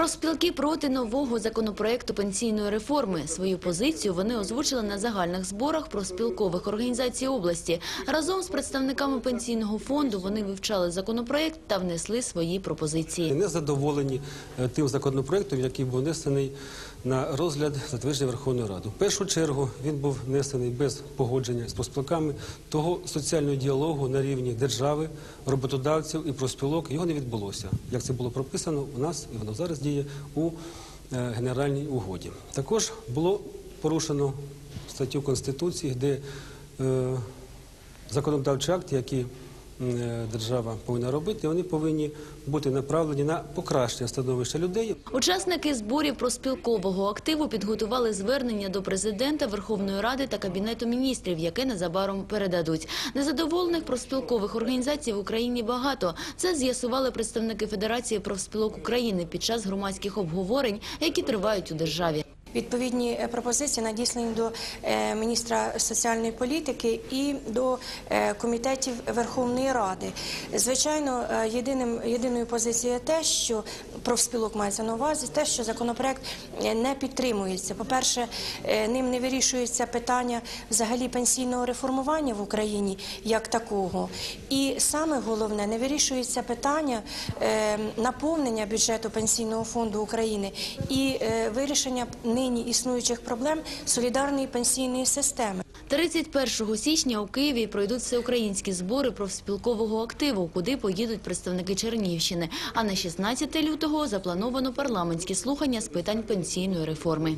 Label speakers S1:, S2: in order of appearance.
S1: Профспілки проти нового законопроекту пенсійної реформи. Свою позицію вони озвучили на загальних зборах профспілкових організацій області. Разом з представниками пенсійного фонду вони вивчали законопроект та внесли свої пропозиції.
S2: не задоволені е, тим законопроектом, який був внесений на розгляд затвердження Верховної Ради. В першу чергу він був внесений без погодження з профспілками. Того соціального діалогу на рівні держави, роботодавців і профспілок його не відбулося. Як це було прописано у нас, і воно зараз діє у е, генеральній угоді. Також було порушено статтю Конституції, де е, законодавчі акти, які держава повинна робити, вони повинні бути направлені на покращення становища людей.
S1: Учасники зборів профспілкового активу підготували звернення до президента Верховної Ради та Кабінету міністрів, яке незабаром передадуть. Незадоволених профспілкових організацій в Україні багато. Це з'ясували представники Федерації профспілок України під час громадських обговорень, які тривають у державі.
S3: Відповідні е, пропозиції надіслані до е, міністра соціальної політики і до е, комітетів Верховної Ради. Звичайно, єдиним єдиною позицією те, що профспілок мається на увазі, те, що законопроект не підтримується. По-перше, е, ним не вирішується питання взагалі пенсійного реформування в Україні як такого. І саме головне, не вирішується питання наповнення бюджету пенсійного фонду України і вирішення нині існуючих проблем солідарної пенсійної системи.
S1: 31 січня у Києві пройдуть всеукраїнські збори профспілкового активу, куди поїдуть представники Чернігівщини. А на 16 лютого заплановано парламентські слухання з питань пенсійної реформи.